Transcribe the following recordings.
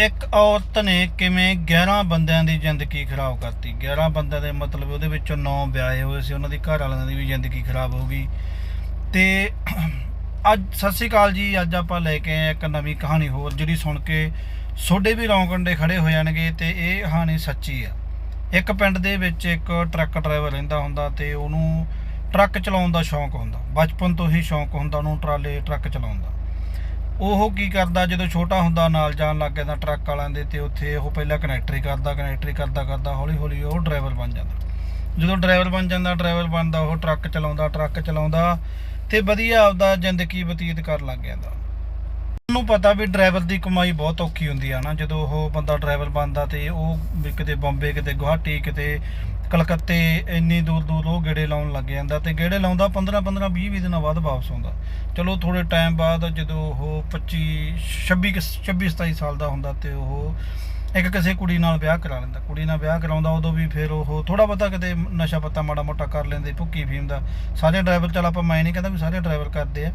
ਇੱਕ ਔਰਤ ਨੇ ਕਿਵੇਂ 11 ਬੰਦਿਆਂ ਦੀ ਜ਼ਿੰਦਗੀ ਖਰਾਬ ਕਰਤੀ? 11 ਬੰਦਿਆਂ ਦੇ ਮਤਲਬ ਉਹਦੇ ਵਿੱਚੋਂ 9 ਵਿਆਹੇ ਹੋਏ ਸੀ, ਉਹਨਾਂ ਦੀ ਘਰ ਵਾਲਿਆਂ ਦੀ ਵੀ ਜ਼ਿੰਦਗੀ ਖਰਾਬ ਹੋ ਗਈ। ਤੇ ਅੱਜ, ਸਤਿ ਸ਼੍ਰੀ ਅਕਾਲ ਜੀ, ਅੱਜ ਆਪਾਂ ਲੈ ਕੇ ਆਏ ਇੱਕ ਨਵੀਂ ਕਹਾਣੀ ਹੋਰ, ਜਿਹੜੀ ਸੁਣ ਕੇ ਤੁਹਾਡੇ ਵੀ ਰੌਂਗੰਡੇ ਖੜੇ ਹੋ ਜਾਣਗੇ ਤੇ ਇਹ ਕਹਾਣੀ ਸੱਚੀ ਆ। ਇੱਕ ਪਿੰਡ ਦੇ ਵਿੱਚ ਇੱਕ ਟਰੱਕ ਡਰਾਈਵਰ ਰਹਿੰਦਾ ਹੁੰਦਾ ਤੇ ਉਹਨੂੰ ਟਰੱਕ ਚਲਾਉਣ ਦਾ ਸ਼ੌਂਕ ਹੁੰਦਾ। ਬਚਪਨ ਤੋਂ ਹੀ ਸ਼ੌਂਕ ਹੁੰਦਾ ਉਹਨੂੰ ਟਰਾਲੇ, ਟਰੱਕ ਚਲਾਉਣ ਦਾ। ਉਹ ਕੀ ਕਰਦਾ ਜਦੋਂ ਛੋਟਾ ਹੁੰਦਾ ਨਾਲ ਜਾਣ ਲੱਗ ਗਿਆ ਤਾਂ ਟਰੱਕ ਵਾਲਿਆਂ ਦੇ ਤੇ ਉੱਥੇ ਉਹ ਪਹਿਲਾਂ ਕਨੈਕਟਰੀ ਕਰਦਾ ਕਨੈਕਟਰੀ ਕਰਦਾ ਕਰਦਾ, ਹੌਲੀ ਹੌਲੀ ਉਹ ਡਰਾਈਵਰ ਬਣ ਜਾਂਦਾ। ਜਦੋਂ ਡਰਾਈਵਰ ਬਣ ਜਾਂਦਾ ਡਰਾਈਵਰ ਬਣਦਾ, ਉਹ ਟਰੱਕ ਚਲਾਉਂਦਾ ਟਰੱਕ ਚਲਾਉਂਦਾ ਤੇ ਵਧੀਆ ਆਪਦਾ ਜ਼ਿੰਦਗੀ ਬਤੀਤ ਕਰਨ ਲੱਗ ਜਾਂਦਾ। ਉਹਨੂੰ ਪਤਾ ਵੀ ਡਰਾਈਵਰ ਦੀ ਕਮਾਈ ਬਹੁਤ ਔਖੀ ਹੁੰਦੀ ਆ ਨਾ, ਜਦੋਂ ਉਹ ਬੰਦਾ ਡਰਾਈਵਰ ਬਣਦਾ ਤੇ ਉਹ ਵੀ ਕਿਤੇ ਬੰਬੇ, ਕਿਤੇ ਗੁਹਾਟੀ, ਕਿਤੇ ਕਲਕੱਤੇ ਇੰਨੀ ਦੂਰ ਦੂਰ ਉਹ ਗੇੜੇ ਲਾਉਣ ਲੱਗ ਜਾਂਦਾ ਤੇ ਗੇੜੇ ਲਾਉਂਦਾ 15 15 20 20 ਦਿਨਾਂ ਬਾਅਦ ਵਾਪਸ ਆਉਂਦਾ। ਚਲੋ ਥੋੜੇ ਟਾਈਮ ਬਾਅਦ ਜਦੋਂ ਉਹ 25 26 ਕੁ- 26 27 ਸਾਲ ਦਾ ਹੁੰਦਾ ਤੇ ਉਹ ਇੱਕ ਕਿਸੇ ਕੁੜੀ ਨਾਲ ਵਿਆਹ ਕਰਾ ਲੈਂਦਾ। ਕੁੜੀ ਨਾਲ ਵਿਆਹ ਕਰਾਉਂਦਾ ਉਦੋਂ ਵੀ ਫਿਰ ਉਹ ਥੋੜਾ ਬਹੁਤਾ ਕਿਤੇ ਨਸ਼ਾ ਪੱਤਾ ਮਾੜਾ ਮੋਟਾ ਕਰ ਲੈਂਦੇ, ਭੁੱਕੀ ਫੀਮ ਦਾ। ਸਾਰੇ ਡਰਾਈਵਰ ਚਲ ਆਪਾਂ, ਮੈਂ ਨਹੀਂ ਕਹਿੰਦਾ ਵੀ ਸਾਰੇ ਡਰਾਈਵਰ ਕਰਦੇ ਆ,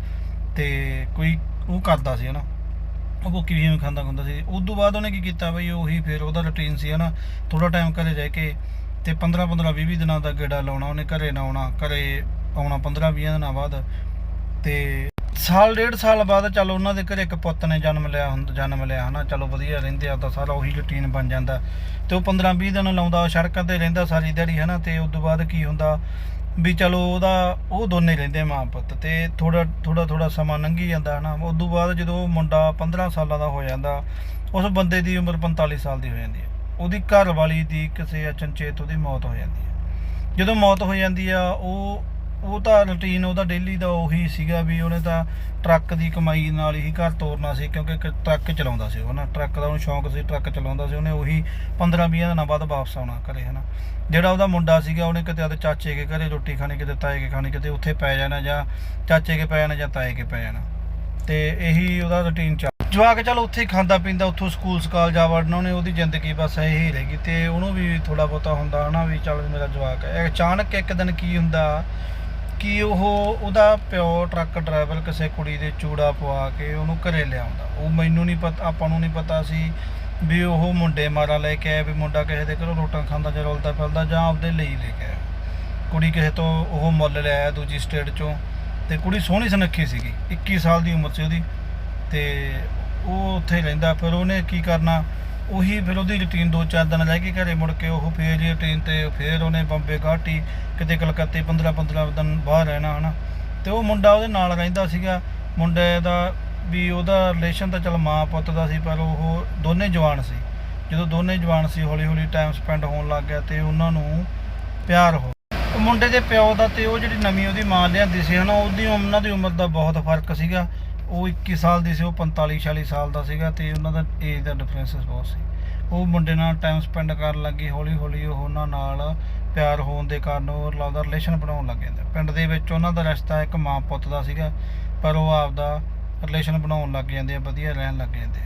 ਤੇ ਕੋਈ ਉਹ ਕਰਦਾ ਸੀ ਹਨਾ। ਉਹ ਭੁੱਕੀ ਫੀਮ ਖਾਂਦਾ ਹੁੰਦਾ ਸੀ। ਉਸ ਤੋਂ ਬਾਅਦ ਉਹਨੇ ਕੀ ਕੀਤਾ ਬਈ, ਉਹੀ ਫਿਰ ਉਹਦਾ ਰੁਟੀਨ ਸੀ ਹਨਾ। ਥੋੜਾ ਟਾਈਮ ਘਰੇ ਜਾ ਕੇ ਤੇ 15 15 20 20 ਦਿਨਾਂ ਦਾ ਗੇੜਾ ਲਾਉਣਾ, ਉਹਨੇ ਘਰੇ ਨਾ ਆਉਣਾ, ਘਰੇ ਆਉਣਾ 15 20 ਦਿਨਾਂ ਬਾਅਦ। ਤੇ ਸਾਲ, ਡੇਢ ਸਾਲ ਬਾਅਦ ਚਲ ਉਹਨਾਂ ਦੇ ਘਰੇ ਇੱਕ ਪੁੱਤ ਨੇ ਜਨਮ ਲਿਆ ਹੁੰਦਾ, ਜਨਮ ਲਿਆ, ਹਨਾ, ਚਲੋ ਵਧੀਆ ਰਹਿੰਦੇ ਆ ਤਾਂ ਸਾਰਾ ਉਹੀ ਰੁਟੀਨ ਬਣ ਜਾਂਦਾ। ਤੇ ਉਹ 15 20 ਦਿਨ ਲਾਉਂਦਾ ਸੜਕਾਂ ਤੇ ਰਹਿੰਦਾ ਸਾਰੀ ਦਿਹਾੜੀ, ਹਨਾ, ਤੇ ਉਸ ਤੋਂ ਬਾਅਦ ਕੀ ਹੁੰਦਾ ਵੀ ਚਲੋ ਉਹਦਾ, ਉਹ ਦੋਨੇ ਰਹਿੰਦੇ ਮਾਂ ਪੁੱਤ, ਤੇ ਥੋੜਾ ਥੋੜਾ ਥੋੜਾ ਸਮਾਂ ਲੰਘੀ ਜਾਂਦਾ, ਹਨਾ। ਉਸ ਤੋਂ ਬਾਅਦ ਜਦੋਂ ਉਹ ਮੁੰਡਾ 15 ਸਾਲਾਂ ਦਾ ਹੋ ਜਾਂਦਾ, ਉਸ ਬੰਦੇ ਦੀ ਉਮਰ 45 ਸਾਲ ਦੀ ਹੋ ਜਾਂਦੀ ਹੈ। ਉਹਦੀ ਘਰ ਵਾਲੀ ਦੀ ਕਿਸੇ ਅਚਨਚੇਤ ਉਹਦੀ ਮੌਤ ਹੋ ਜਾਂਦੀ ਹੈ। ਜਦੋਂ ਮੌਤ ਹੋ ਜਾਂਦੀ ਆ, ਉਹ ਉਹ ਤਾਂ ਰੁਟੀਨ ਉਹਦਾ ਡੇਲੀ ਦਾ ਉਹੀ ਸੀਗਾ ਵੀ ਉਹਨੇ ਤਾਂ ਟਰੱਕ ਦੀ ਕਮਾਈ ਨਾਲ ਹੀ ਘਰ ਤੋਰਨਾ ਸੀ, ਕਿਉਂਕਿ ਇੱਕ ਟਰੱਕ ਚਲਾਉਂਦਾ ਸੀ ਉਹ ਨਾ। ਟਰੱਕ ਦਾ ਉਹਨੂੰ ਸ਼ੌਂਕ ਸੀ ਟਰੱਕ ਚਲਾਉਂਦਾ ਸੀ, ਉਹਨੇ ਉਹੀ 15 20 ਦਿਨਾਂ ਬਾਅਦ ਵਾਪਸ ਆਉਣਾ ਘਰੇ ਹਨਾ ਜਿਹੜਾ ਉਹਦਾ ਮੁੰਡਾ ਸੀਗਾ, ਉਹਨੇ ਕਿਤੇ ਆਦੇ ਚਾਚੇ ਕੇ ਘਰੇ ਰੋਟੀ ਖਾਣੀ, ਕਿਤੇ ਤਾਏ ਕੇ ਖਾਣੀ, ਕਿਤੇ ਉੱਥੇ ਪੈ ਜਾਣਾ ਜਾਂ ਚਾਚੇ ਕੇ ਪੈ ਜਾਣਾ ਜਾਂ ਤਾਏ ਕੇ ਪੈ ਜਾਣਾ। ਤੇ ਇਹੀ ਉਹਦਾ ਰੁਟੀਨ ਚੱਲ ਜਵਾਕ ਚਲ ਉੱਥੇ ਹੀ ਖਾਂਦਾ ਪੀਂਦਾ, ਉੱਥੋਂ ਸਕੂਲ, ਸਕਾਲ ਜਾ ਵੜਨਾ, ਉਹਨੇ ਉਹਦੀ ਜ਼ਿੰਦਗੀ ਬਸ ਇਹੀ ਰਹਿ ਗਈ ਤੇ ਉਹਨੂੰ ਵੀ ਥੋੜਾ ਬਹੁਤਾ ਹੁੰਦਾ ਹਨਾ ਵੀ ਚੱਲ ਮੇਰਾ ਜਵਾਕ ਹੈ। ਅਚਾਨਕ ਇੱਕ ਦਿਨ ਕੀ ਹੁੰਦਾ ਕਿ ਉਹ ਉਹਦਾ ਪਿਓ ਟਰੱਕ ਡਰਾਈਵਰ ਕਿਸੇ ਕੁੜੀ ਦੇ ਚੂੜਾ ਪਵਾ ਕੇ ਉਹਨੂੰ ਘਰੇ ਲਿਆਉਂਦਾ। ਉਹ ਮੈਨੂੰ ਨਹੀਂ ਪਤਾ, ਆਪਾਂ ਨੂੰ ਨਹੀਂ ਪਤਾ ਸੀ ਵੀ ਉਹ ਮੁੰਡੇ ਮਾਰਾ ਲੈ ਕੇ ਆਇਆ, ਵੀ ਮੁੰਡਾ ਕਿਸੇ ਦੇ ਘਰੋਂ ਰੋਟਾਂ ਖਾਂਦਾ ਜਾਂ ਰੋਲਦਾ ਫਿਰਦਾ ਜਾਂ ਆਪਦੇ ਲਈ ਲੈ ਕੇ ਆਇਆ। ਕੁੜੀ ਕਿਸੇ ਤੋਂ ਉਹ ਮੁੱਲ ਲਿਆਇਆ ਦੂਜੀ ਸਟੇਟ ਚੋਂ ਤੇ ਕੁੜੀ ਸੋਹਣੀ ਸੁਨੱਖੀ ਸੀਗੀ 21 ਸਾਲ ਦੀ ਉਮਰ ਸੀ ਉਹਦੀ। ਤੇ ਉਹ ਉੱਥੇ ਰਹਿੰਦਾ, ਫਿਰ ਉਹਨੇ ਕੀ ਕਰਨਾ? ਉਹੀ ਫਿਰ ਉਹਦੀ ਰੁਟੀਨ ਦੋ ਚਾਰ ਦਿਨ ਰਹਿ ਕੇ ਘਰੇ ਮੁੜ ਕੇ ਉਹ ਫੇਰ ਹੀ ਰੁਟੀਨ ਤੇ ਫਿਰ ਉਹਨੇ ਬੰਬੇ ਗਾਟੀ ਕਿਤੇ ਕਲਕੱਤੇ 15 15 ਦਿਨ ਬਾਹਰ ਰਹਿਣਾ, ਹਨਾ? ਤੇ ਉਹ ਮੁੰਡਾ ਉਹਦੇ ਨਾਲ ਰਹਿੰਦਾ ਸੀਗਾ। ਮੁੰਡੇ ਦਾ ਵੀ ਉਹਦਾ ਰਿਲੇਸ਼ਨ ਤਾਂ ਚਲ ਮਾਂ ਪੁੱਤ ਦਾ ਸੀ, ਪਰ ਉਹ ਦੋਨੇ ਜਵਾਨ ਸੀ। ਜਦੋਂ ਦੋਨੇ ਜਵਾਨ ਸੀ ਹੌਲੀ ਹੌਲੀ ਟਾਈਮ ਸਪੈਂਡ ਹੋਣ ਲੱਗ ਗਿਆ ਤੇ ਉਹਨਾਂ ਨੂੰ ਪਿਆਰ ਹੋ ਮੁੰਡੇ ਦੇ ਪਿਓ ਦਾ ਤੇ ਉਹ ਜਿਹੜੀ ਨਵੀਂ ਉਹਦੀ ਮਾਂ ਲਿਆਂਦੀ ਸੀ, ਹਨਾ, ਉਹਦੀ ਉਹਨਾਂ ਦੀ ਉਮਰ ਦਾ ਬਹੁਤ ਫ਼ਰਕ ਸੀਗਾ। ਉਹ 21 ਸਾਲ ਦੀ ਸੀ, ਉਹ 45 46 ਸਾਲ ਦਾ ਸੀਗਾ ਤੇ ਉਹਨਾਂ ਦਾ ਏਜ ਦਾ ਡਿਫਰੈਂਸ ਬਹੁਤ ਸੀ। ਉਹ ਮੁੰਡੇ ਨਾਲ ਟਾਈਮ ਸਪੈਂਡ ਕਰਨ ਲੱਗੀ ਹੌਲੀ ਹੌਲੀ ਉਹ ਉਹਨਾਂ ਨਾਲ ਪਿਆਰ ਹੋਣ ਦੇ ਕਾਰਨ ਉਹ ਲੱਗਦਾ ਰਿਲੇਸ਼ਨ ਬਣਾਉਣ ਲੱਗ ਜਾਂਦੇ। ਪਿੰਡ ਦੇ ਵਿੱਚ ਉਹਨਾਂ ਦਾ ਰਿਸ਼ਤਾ ਇੱਕ ਮਾਂ ਪੁੱਤ ਦਾ ਸੀਗਾ, ਪਰ ਉਹ ਆਪਦਾ ਰਿਲੇਸ਼ਨ ਬਣਾਉਣ ਲੱਗ ਜਾਂਦੇ ਆ, ਵਧੀਆ ਰਹਿਣ ਲੱਗ ਜਾਂਦੇ ਆ।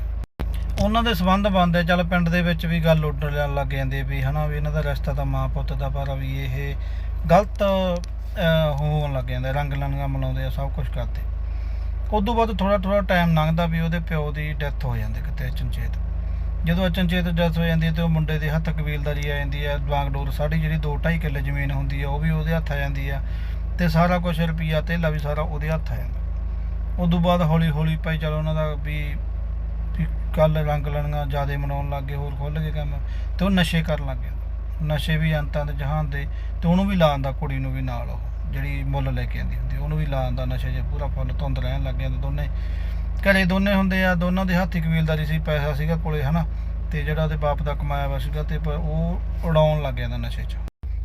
ਉਹਨਾਂ ਦੇ ਸਬੰਧ ਬਣਦੇ ਚੱਲ ਪਿੰਡ ਦੇ ਵਿੱਚ ਵੀ ਗੱਲ ਉੱਡ ਉੱਡਣ ਲੱਗ ਜਾਂਦੀ ਵੀ ਹਨਾ ਵੀ ਇਹਨਾਂ ਦਾ ਰਿਸ਼ਤਾ ਤਾਂ ਮਾਂ ਪੁੱਤ ਦਾ, ਪਰ ਵੀ ਇਹ ਗਲਤ ਹੋਣ ਲੱਗ ਜਾਂਦਾ ਰੰਗ ਲੰਗਾ ਮਿਲਾਉਂਦੇ ਆ, ਸਭ ਕੁਝ ਕਰਦੇ। ਉਦੋਂ ਬਾਅਦ ਥੋੜਾ ਥੋੜਾ ਟਾਈਮ ਲੰਘਦਾ ਵੀ ਉਹਦੇ ਪਿਓ ਦੀ ਡੈਥ ਹੋ ਜਾਂਦੀ ਕਿਤੇ ਅਚਨਚੇਤ। ਜਦੋਂ ਅਚਨਚੇਤ ਡੈਥ ਹੋ ਜਾਂਦੀ ਹੈ ਤੇ ਉਹ ਮੁੰਡੇ ਦੇ ਹੱਥ ਕਬੀਲਦਾਰੀ ਆ ਜਾਂਦੀ ਹੈ ਬਾਗਡੋਰ ਸਾਡੀ ਜਿਹੜੀ 2.5 ਕਿੱਲੇ ਜ਼ਮੀਨ ਹੁੰਦੀ ਹੈ, ਉਹ ਵੀ ਉਹਦੇ ਹੱਥ ਆ ਜਾਂਦੀ ਆ ਤੇ ਸਾਰਾ ਕੁਝ ਰੁਪਈਆ ਧੇਲਾ ਵੀ ਸਾਰਾ ਉਹਦੇ ਹੱਥ ਆ ਜਾਂਦਾ। ਉਦੋਂ ਬਾਅਦ ਹੌਲੀ ਹੌਲੀ ਭਾਈ ਚਲੋ ਉਹਨਾਂ ਦਾ ਵੀ ਵੀ ਕੱਲ ਰੰਗ ਲਣੀਆਂ ਜਿਆਦੇ ਮਨਾਉਣ ਲੱਗ ਗਏ, ਹੋਰ ਖੁੱਲ ਗਏ ਕੰਮ ਤੇ ਉਹ ਨਸ਼ੇ ਕਰਨ ਲੱਗ ਗਿਆ। ਨਸ਼ੇ ਵੀ ਅੰਤਾਂ ਦੇ ਜਹਾਨ ਦੇ ਤੇ ਉਹਨੂੰ ਵੀ ਲਾਉਂਦਾ ਕੁੜੀ ਨੂੰ ਵੀ ਨਾਲ ਉਹ। ਜਿਹੜੀ ਮੁੱਲ ਲੈ ਕੇ ਆਂਦੀ ਹੁੰਦੀ, ਉਹਨੂੰ ਵੀ ਲਾਉਂਦਾ ਨਸ਼ੇ 'ਚ ਪੂਰਾ ਫੁੱਲ ਧੁੰਦ ਰਹਿਣ ਲੱਗ ਜਾਂਦੇ ਦੋਨੇ। ਘਰੇ ਦੋਨੇ ਹੁੰਦੇ ਆ, ਦੋਨਾਂ ਦੇ ਹੱਥ ਹੀ ਕਬੀਲਦਾਰੀ ਸੀ ਪੈਸਾ ਸੀਗਾ ਕੋਲੇ, ਹਨਾ? ਤੇ ਜਿਹੜਾ ਉਹਦੇ ਬਾਪ ਦਾ ਕਮਾਇਆ ਵਾ ਸੀਗਾ ਤੇ ਪਰ ਉਹ ਉਡਾਉਣ ਲੱਗ ਜਾਂਦਾ ਨਸ਼ੇ 'ਚ।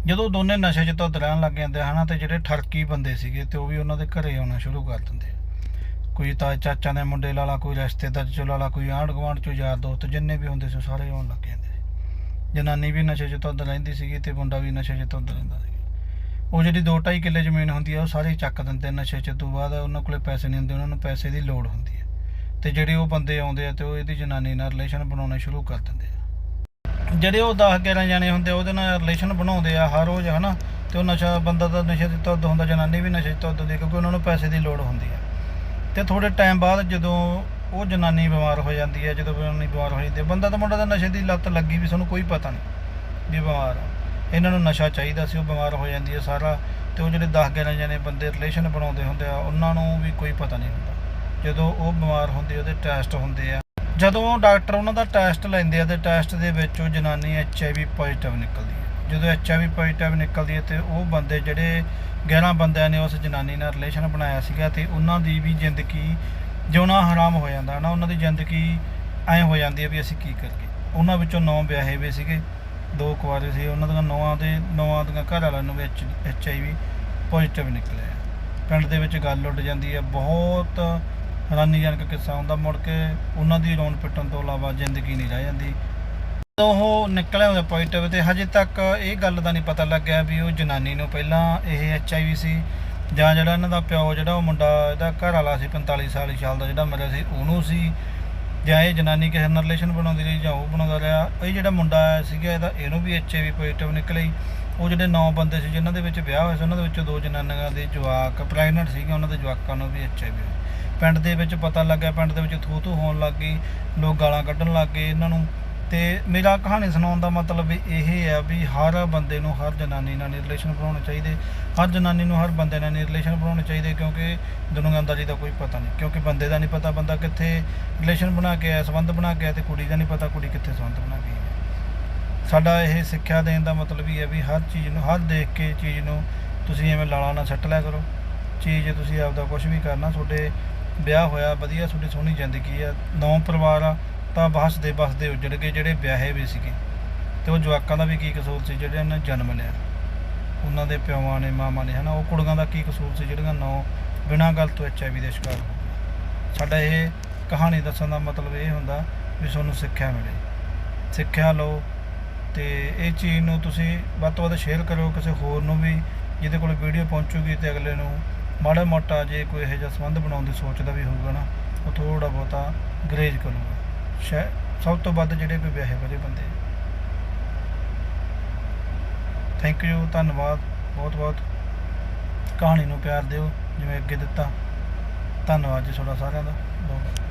ਜਦੋਂ ਦੋਨੇ ਨਸ਼ੇ 'ਚ ਧੁੰਦ ਰਹਿਣ ਲੱਗ ਜਾਂਦੇ ਆ, ਹਨਾ? ਤੇ ਜਿਹੜੇ ਠਰਕੀ ਬੰਦੇ ਸੀਗੇ ਤੇ ਉਹ ਵੀ ਉਹਨਾਂ ਦੇ ਘਰੇ ਆਉਣਾ ਸ਼ੁਰੂ ਕਰ ਦਿੰਦੇ ਆ। ਕੋਈ ਤਾਂ ਚਾਚਾ ਦੇ ਮੁੰਡੇ ਲਾਲਾ ਕੋਈ ਰਿਸ਼ਤੇਦਾਰ ਚੋਂ ਲਾਲਾ ਕੋਈ ਆਂਢ ਗੁਆਂਢ ਚੋਂ ਯਾਰ ਦੋਸਤ, ਜਿੰਨੇ ਵੀ ਹੁੰਦੇ ਸੀ ਉਹ ਸਾਰੇ ਆਉਣ ਲੱਗ ਜਾਂਦੇ ਜਨਾਨੀ ਵੀ ਨਸ਼ੇ 'ਚ ਧੁੰਦ ਰਹਿੰਦੀ ਸੀਗੀ ਤੇ ਮੁੰਡਾ ਵੀ ਨਸ਼ੇ 'ਚ ਧੁੰਦ ਰਹਿੰਦਾ ਸੀ ਉਹ ਜਿਹੜੀ 2.5 ਕਿੱਲੇ ਜ਼ਮੀਨ ਹੁੰਦੀ ਆ, ਉਹ ਸਾਰੇ ਚੱਕ ਦਿੰਦੇ ਨਸ਼ੇ 'ਚ। ਤੋਂ ਬਾਅਦ ਉਹਨਾਂ ਕੋਲੇ ਪੈਸੇ ਨਹੀਂ ਹੁੰਦੇ, ਉਹਨਾਂ ਨੂੰ ਪੈਸੇ ਦੀ ਲੋੜ ਹੁੰਦੀ ਹੈ ਤੇ ਜਿਹੜੇ ਉਹ ਬੰਦੇ ਆਉਂਦੇ ਆ ਤੇ ਉਹ ਇਹਦੀ ਜਨਾਨੀ ਨਾਲ ਰਿਲੇਸ਼ਨ ਬਣਾਉਣੇ ਸ਼ੁਰੂ ਕਰ ਦਿੰਦੇ ਆ। ਜਿਹੜੇ ਉਹ 10 11 ਜਣੇ ਹੁੰਦੇ ਆ, ਉਹਦੇ ਨਾਲ ਰਿਲੇਸ਼ਨ ਬਣਾਉਂਦੇ ਆ ਹਰ ਰੋਜ਼, ਹਨਾ? ਤੇ ਉਹ ਨਸ਼ਾ, ਬੰਦਾ ਤਾਂ ਨਸ਼ੇ ਦੀ ਧੁੱਤ ਹੁੰਦਾ, ਜਨਾਨੀ ਵੀ ਨਸ਼ੇ ਦੀ ਧੁੱਤ ਹੁੰਦੀ ਕਿਉਂਕਿ ਉਹਨਾਂ ਨੂੰ ਪੈਸੇ ਦੀ ਲੋੜ ਹੁੰਦੀ ਆ। ਤੇ ਥੋੜੇ ਟਾਈਮ ਬਾਅਦ ਜਦੋਂ ਉਹ ਜਨਾਨੀ ਬਿਮਾਰ ਹੋ ਜਾਂਦੀ ਹੈ ਜਦੋਂ ਜਨਾਨੀ ਬਿਮਾਰ ਹੋ ਜਾਂਦੀ ਹੈ ਬੰਦਾ ਤਾਂ ਮੁੰਡਾ ਤਾਂ ਨਸ਼ੇ ਦੀ ਲੱਤ ਲੱਗੀ ਵੀ, ਸਾਨੂੰ ਕੋਈ ਪਤਾ ਨਹੀਂ ਵੀ ਬਿਮਾਰ ਆ। ਇਹਨਾਂ ਨੂੰ ਨਸ਼ਾ ਚਾਹੀਦਾ ਸੀ, ਉਹ ਬਿਮਾਰ ਹੋ ਜਾਂਦੀ ਹੈ ਸਾਰਾ, ਤੇ ਉਹ ਜਿਹੜੇ 10 11 ਜਣੇ ਬੰਦੇ ਰਿਲੇਸ਼ਨ ਬਣਾਉਂਦੇ ਹੁੰਦੇ ਆ, ਉਹਨਾਂ ਨੂੰ ਵੀ ਕੋਈ ਪਤਾ ਨਹੀਂ ਹੁੰਦਾ। ਜਦੋਂ ਉਹ ਬਿਮਾਰ ਹੁੰਦੇ ਉਹਦੇ ਟੈਸਟ ਹੁੰਦੇ ਆ। ਜਦੋਂ ਡਾਕਟਰ ਉਹਨਾਂ ਦਾ ਟੈਸਟ ਲੈਂਦੇ ਆ, ਤੇ ਟੈਸਟ ਦੇ ਵਿੱਚ ਉਹ ਜਨਾਨੀ ਐਚਆਈਵੀ ਪੋਜ਼ਿਟਿਵ ਨਿਕਲਦੀ ਹੈ। ਜਦੋਂ ਐਚਆਈਵੀ ਪੋਜ਼ਿਟਿਵ ਨਿਕਲਦੀ ਹੈ, ਤੇ ਉਹ ਬੰਦੇ ਜਿਹੜੇ 11 ਬੰਦਿਆਂ ਨੇ ਉਸ ਜਨਾਨੀ ਨਾਲ ਰਿਲੇਸ਼ਨ ਬਣਾਇਆ ਸੀਗਾ, ਤੇ ਉਹਨਾਂ ਦੀ ਵੀ ਜ਼ਿੰਦਗੀ ਜਿਉਣਾ ਹਰਾਮ ਹੋ ਜਾਂਦਾ ਹੈ ਨਾ ਉਹਨਾਂ ਦੀ ਜ਼ਿੰਦਗੀ ਐ ਹੋ ਜਾਂਦੀ ਹੈ ਵੀ ਅਸੀਂ ਕੀ ਕਰੀਏ। ਉਹਨਾਂ ਵਿੱਚੋਂ ਨੌ ਵਿਆਹੇ ਹੋਏ ਸੀਗੇ। ਦੋ ਕੁਆਰੇ ਸੀ, ਉਹਨਾਂ ਦੀਆਂ ਨੌਆਂ ਦੇ ਨੌਆਂ ਦੀਆਂ ਘਰ ਵਾਲਿਆਂ ਨੂੰ V H I we positive ਨਿਕਲਿਆ ਪਿੰਡ ਦੇ ਵਿੱਚ ਗੱਲ ਉੱਡ ਜਾਂਦੀ ਹੈ ਬਹੁਤ ਹੈਰਾਨੀਜਨਕ ਕਿੱਸਾ ਹੁੰਦਾ, ਮੁੜ ਕੇ ਉਹਨਾਂ ਦੀ ਰੌਣ ਪਿੱਟਣ ਤੋਂ ਇਲਾਵਾ ਜ਼ਿੰਦਗੀ ਨਹੀਂ ਰਹਿ ਜਾਂਦੀ। ਜਦੋਂ ਉਹ ਨਿਕਲਿਆ ਹੁੰਦਾ ਪੋਜ਼ਿਟਿਵ ਤੇ ਹਜੇ ਤੱਕ ਇਹ ਗੱਲ ਦਾ ਨਹੀਂ ਪਤਾ ਲੱਗਿਆ ਵੀ ਉਹ ਜਨਾਨੀ ਨੂੰ ਪਹਿਲਾਂ ਇਹ ਐਚ ਆਈ ਵੀ ਸੀ, ਜਾਂ ਜਿਹੜਾ ਇਹਨਾਂ ਦਾ ਪਿਓ, ਜਿਹੜਾ ਉਹ ਮੁੰਡਾ, ਇਹਦਾ ਘਰ ਵਾਲਾ ਸੀ 45 ਸਾਲ ਸਾਲ ਦਾ ਜਿਹੜਾ ਮਰਿਆ ਸੀ, ਉਹਨੂੰ ਸੀ। ਜਾਂ ਇਹ ਜਨਾਨੀ ਕਿਸੇ ਨਾਲ ਰਿਲੇਸ਼ਨ ਬਣਾਉਂਦੀ ਰਹੀ ਜਾਂ ਉਹ ਬਣਾਉਂਦਾ ਰਿਹਾ, ਇਹ ਜਿਹੜਾ ਮੁੰਡਾ ਸੀਗਾ, ਇਹਦਾ ਇਹਨੂੰ ਵੀ ਐਚ ਵੀ ਪੋਜ਼ਿਟਿਵ ਨਿਕਲੀ। ਉਹ ਜਿਹੜੇ 9 ਬੰਦੇ ਸੀ, ਜਿਨ੍ਹਾਂ ਦੇ ਵਿੱਚ ਵਿਆਹ ਹੋਇਆ ਸੀ, ਉਹਨਾਂ ਦੇ ਵਿੱਚੋਂ ਦੋ ਜਨਾਨੀਆਂ ਦੇ ਜਵਾਕ ਪ੍ਰੈਗਨੈਂਟ ਸੀਗੇ, ਉਹਨਾਂ ਦੇ ਜਵਾਕਾਂ ਨੂੰ ਵੀ ਐਚ ਆਈ ਵੀ ਪਿੰਡ ਦੇ ਵਿੱਚ ਪਤਾ ਲੱਗਿਆ, ਪਿੰਡ ਦੇ ਵਿੱਚ ਥੂ ਥੂ ਹੋਣ ਲੱਗ ਗਈ, ਲੋਕ ਗਾਲਾਂ ਕੱਢਣ ਲੱਗ ਗਏ, ਇਹਨਾਂ ਨੂੰ ਤੇ ਮੇਰਾ ਕਹਾਣੀ ਸੁਣਾਉਣ ਦਾ ਮਤਲਬ ਇਹ ਹੈ ਵੀ ਹਰ ਬੰਦੇ ਨੂੰ ਹਰ ਜਨਾਨੀ ਨਾਲ ਰਿਲੇਸ਼ਨ ਬਣਾਉਣੇ ਚਾਹੀਦੇ, ਹਰ ਜਨਾਨੀ ਨੂੰ ਹਰ ਬੰਦੇ ਨਾਲ ਰਿਲੇਸ਼ਨ ਬਣਾਉਣੇ ਚਾਹੀਦੇ ਕਿਉਂਕਿ ਦੁਨੀਆਦਾਰੀ ਦਾ ਕੋਈ ਪਤਾ ਨਹੀਂ, ਕਿਉਂਕਿ ਬੰਦੇ ਦਾ ਨਹੀਂ ਪਤਾ ਬੰਦਾ ਕਿੱਥੇ ਰਿਲੇਸ਼ਨ ਬਣਾ ਕੇ ਆਇਆ, ਸੰਬੰਧ ਬਣਾ ਕੇ ਆਇਆ ਤੇ ਕੁੜੀ ਦਾ ਨਹੀਂ ਪਤਾ ਕੁੜੀ ਕਿੱਥੇ ਸੰਬੰਧ ਬਣਾ ਕੇ ਆਈ ਸਾਡਾ ਇਹ ਸਿੱਖਿਆ ਦੇਣ ਦਾ ਮਤਲਬ ਹੀ ਹੈ ਵੀ ਹਰ ਚੀਜ਼ ਨੂੰ, ਹਰ ਦੇਖ ਕੇ ਚੀਜ਼ ਨੂੰ ਤੁਸੀਂ ਐਵੇਂ ਲਾਲਾ ਨਾ ਸੱਟ ਲਿਆ ਕਰੋ। ਚੀਜ਼ ਤੁਸੀਂ ਆਪਦਾ ਕੁਝ ਵੀ ਕਰਨਾ, ਤੁਹਾਡੇ ਵਿਆਹ ਹੋਇਆ, ਵਧੀਆ, ਤੁਹਾਡੀ ਸੋਹਣੀ ਜ਼ਿੰਦਗੀ ਆ, ਨੌ ਪਰਿਵਾਰ ਆ ਤਾਂ ਬਸਦੇ ਬਸਦੇ ਉੱਜੜ ਗਏ ਜਿਹੜੇ ਵਿਆਹੇ ਵੀ ਸੀਗੇ ਤੇ ਉਹ ਜਵਾਕਾਂ ਦਾ ਵੀ ਕੀ ਕਸੂਰ ਸੀ ਜਿਹੜੇ ਇਹਨਾਂ ਨੇ ਜਨਮ ਲਿਆ? ਉਹਨਾਂ ਦੇ ਪਿਓਾਂ ਨੇ, ਮਾਵਾਂ ਨੇ, ਹਨਾ? ਉਹ ਕੁੜੀਆਂ ਦਾ ਕੀ ਕਸੂਰ ਸੀ ਜਿਹੜੀਆਂ ਨੌ ਬਿਨਾਂ ਗੱਲ ਤੋਂ ਐਚਆਈਵੀ ਦੇ ਸ਼ਿਕਾਰ ਹੋ ਸਾਡਾ ਇਹ ਕਹਾਣੀ ਦੱਸਣ ਦਾ ਮਤਲਬ ਇਹ ਹੁੰਦਾ ਵੀ ਤੁਹਾਨੂੰ ਸਿੱਖਿਆ ਮਿਲੇ। ਸਿੱਖਿਆ ਲਓ ਤੇ ਇਹ ਚੀਜ਼ ਨੂੰ ਤੁਸੀਂ ਵੱਧ ਤੋਂ ਵੱਧ ਸ਼ੇਅਰ ਕਰੋ ਕਿਸੇ ਹੋਰ ਨੂੰ ਵੀ, ਜਿਹਦੇ ਕੋਲ ਵੀਡੀਓ ਪਹੁੰਚੂਗੀ ਤੇ ਅਗਲੇ ਨੂੰ ਮਾੜਾ ਮੋਟਾ ਜੇ ਕੋਈ ਇਹੋ ਜਿਹਾ ਸੰਬੰਧ ਬਣਾਉਣ ਦੀ ਸੋਚਦਾ ਵੀ ਹੋਊਗਾ ਨਾ, ਉਹ ਥੋੜਾ ਬਹੁਤਾ ਗਰੇਜ ਕਰੂਗਾ। ਸ਼ਹਿ ਸਭ ਤੋਂ ਵੱਧ ਜਿਹੜੇ ਕੋਈ ਵਿਆਹੇ ਵਾਲੇ ਬੰਦੇ। ਥੈਂਕ ਯੂ ਧੰਨਵਾਦ, ਬਹੁਤ ਬਹੁਤ। ਕਹਾਣੀ ਨੂੰ ਪਿਆਰ ਦਿਓ, ਜਿਵੇਂ ਅੱਗੇ ਦਿੱਤਾ। ਧੰਨਵਾਦ ਜੀ ਤੁਹਾਡਾ ਸਾਰਿਆਂ ਦਾ। ਬਹੁਤ।